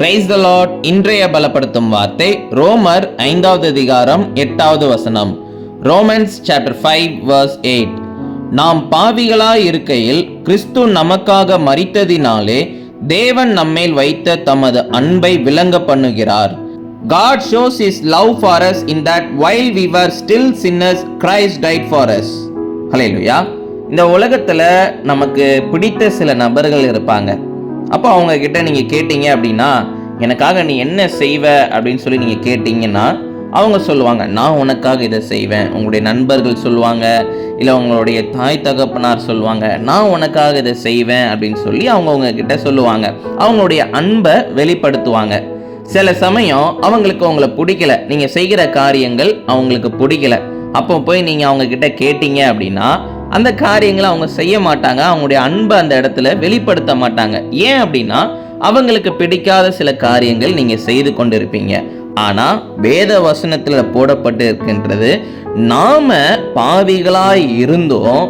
Praise the Lord இன்றைய பலப்படுத்தும் வார்த்தை ரோமர் ஐந்தாவது அதிகாரம் எட்டாவது வசனம். Romans chapter five verse eight நாம் பாவிகளாய் இருக்கையில் கிறிஸ்து நமக்காக மறித்ததினாலே தேவன் நம்மேல் வைத்த தமது அன்பை விளங்க பண்ணுகிறார். God shows his love for us in that while we were still sinners Christ died for us. ஹalleluya இந்த உலகத்தில் நமக்கு பிடித்த சில நபர்கள் இருப்பாங்க. அப்போ அவங்க கிட்ட நீங்க கேட்டீங்க அப்படின்னா எனக்காக நீ என்ன செய்வ? அப்படின்னு சொல்லி நீங்க கேட்டீங்கன்னா அவங்க சொல்லுவாங்க நான் உனக்காக இதை செய்வேன். உங்களுடைய நண்பர்கள் சொல்லுவாங்க இல்லை உங்களுடைய தாய் தகப்பனார் சொல்லுவாங்க நான் உனக்காக இதை செய்வேன். அப்படின்னு சொல்லி அவங்கவுங்க கிட்ட சொல்லுவாங்க. அவங்களுடைய அன்பை வெளிப்படுத்துவாங்க. சில சமயம் அவங்களுக்கு உங்களை பிடிக்கல. நீங்கள் செய்கிற காரியங்கள் அவங்களுக்கு பிடிக்கல. அப்போ போய் நீங்கள் அவங்க கிட்ட கேட்டீங்க அப்படின்னா அந்த காரியங்களை அவங்க செய்ய மாட்டாங்க. அவங்களுடைய அன்பை அந்த இடத்துல வெளிப்படுத்த மாட்டாங்க. ஏன் அப்படின்னா அவங்களுக்கு பிடிக்காத சில காரியங்கள் நீங்கள் செய்து கொண்டிருப்பீங்க. ஆனால் வேத வசனத்தில் போடப்பட்டு இருக்கின்றது நாம் பாவிகளாய் இருந்தோம்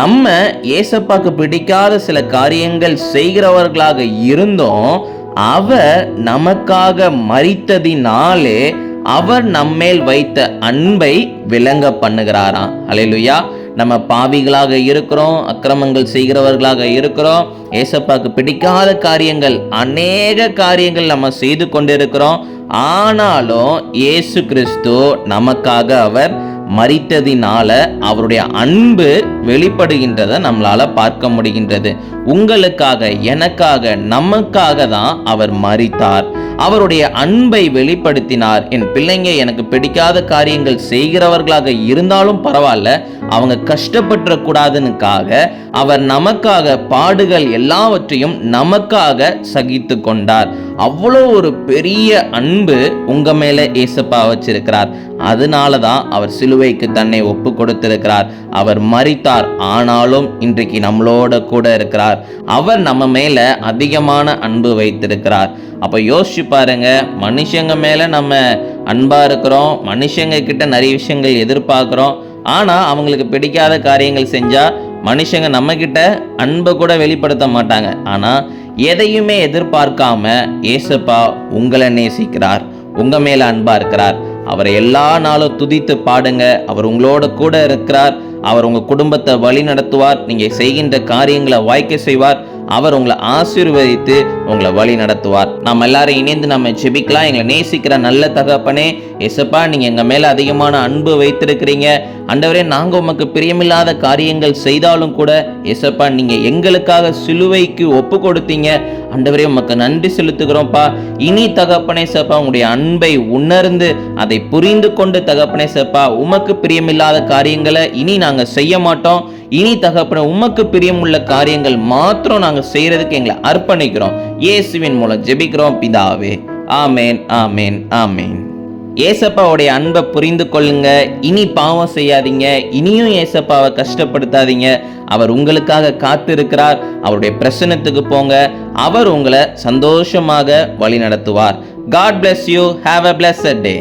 நம்ம ஏசப்பாக்கு பிடிக்காத சில காரியங்கள் செய்கிறவர்களாக இருந்தோம் அவர் நமக்காக மறித்ததினாலே அவர் நம்மேல் வைத்த அன்பை விளங்க பண்ணுகிறாராம். அலையிலுயா நம்ம பாவிகளாக இருக்கிறோம் அக்கிரமங்கள் செய்கிறவர்களாக இருக்கிறோம். ஏசப்பாக்கு பிடிக்காத காரியங்கள் அநேக காரியங்கள் நம்ம செய்து கொண்டிருக்கிறோம். ஆனாலும் இயேசு கிறிஸ்து நமக்காக அவர் மறித்ததினால அவருடைய அன்பு வெளிப்படுகின்றதை நம்மளால பார்க்க முடிகின்றது. உங்களுக்காக எனக்காக நமக்காக தான் அவர் மறித்தார் அவருடைய அன்பை வெளிப்படுத்தினார். என் பிள்ளைங்க எனக்கு பிடிக்காத காரியங்கள் செய்கிறவர்களாக இருந்தாலும் பரவாயில்ல. அவங்க கஷ்டப்பட்டுறக்கூடாதுன்னுக்காக அவர் நமக்காக பாடுகள் எல்லாவற்றையும் நமக்காக சகித்து கொண்டார். அவ்வளோ ஒரு பெரிய அன்பு உங்க மேல ஏசப்பா வச்சிருக்கிறார். அதனால தான் அவர் சிலுவைக்கு தன்னை ஒப்பு கொடுத்திருக்கிறார். அவர் மறித்தார் ஆனாலும் இன்றைக்கு நம்மளோட கூட இருக்கிறார். அவர் நம்ம மேல அதிகமான அன்பு வைத்திருக்கிறார். அப்ப யோசிச்சு பாருங்க. மனுஷங்க மேல நம்ம அன்பா இருக்கிறோம். மனுஷங்க கிட்ட நிறைய விஷயங்கள் எதிர்பார்க்குறோம். ஆனா அவங்களுக்கு பிடிக்காத காரியங்கள் செஞ்சா மனுஷங்க நம்ம கிட்ட அன்பை கூட வெளிப்படுத்த மாட்டாங்க. ஆனா எதையுமே எதிர்பார்க்காம ஏசப்பா உங்களை நேசிக்கிறார். உங்க மேல அன்பா இருக்கிறார். அவரை எல்லா நாளும் துதித்து பாடுங்க. அவர் உங்களோட கூட இருக்கிறார். அவர் உங்க குடும்பத்தை வழி நடத்துவார் நீங்க செய்கின்ற காரியங்களை வாய்க்க செய்வார். அவர் உங்களை ஆசீர்வதித்து உங்களை வழி நடத்துவார். நம்ம எல்லாரும் இணைந்து நம்ம ஜெபிக்கலாம். எங்களை நேசிக்கிற நல்ல தகப்பனே எசப்பா நீங்க எங்க மேல அதிகமான அன்பு வைத்திருக்கிறீங்க. அண்டவரே நாங்க உமக்கு பிரியமில்லாத காரியங்கள் செய்தாலும் கூட எசப்பா நீங்க எங்களுக்காக சிலுவைக்கு ஒப்பு கொடுத்தீங்க. ஆண்டவரே உமக்கு நன்றி செலுத்துகிறோம்ப்பா. இனி தகப்பனே சேப்பா உங்களுடைய அன்பை உணர்ந்து அதை புரிந்து கொண்டு தகப்பனே சேப்பா உமக்கு பிரியமில்லாத காரியங்களை இனி நாங்கள் செய்ய மாட்டோம். இனி தகப்பன உமக்கு பிரியமுள்ள காரியங்கள் மாத்திரம் நாங்கள் செய்யறதுக்கு எங்களை அர்ப்பணிக்கிறோம். இயேசுவின் மூலம் ஜெபிக்கிறோம் பிதாவே. ஆமேன் ஆமேன் ஆமேன். ஏசப்பாவுடைய அன்பை புரிந்து கொள்ளுங்க. இனி பாவம் செய்யாதீங்க. இனியும் ஏசப்பாவை கஷ்டப்படுத்தாதீங்க. அவர் உங்களுக்காக காத்திருக்கிறார். அவருடைய பிரசனத்துக்கு போங்க. அவர் உங்களை சந்தோஷமாக வழி நடத்துவார் God bless you have a blessed day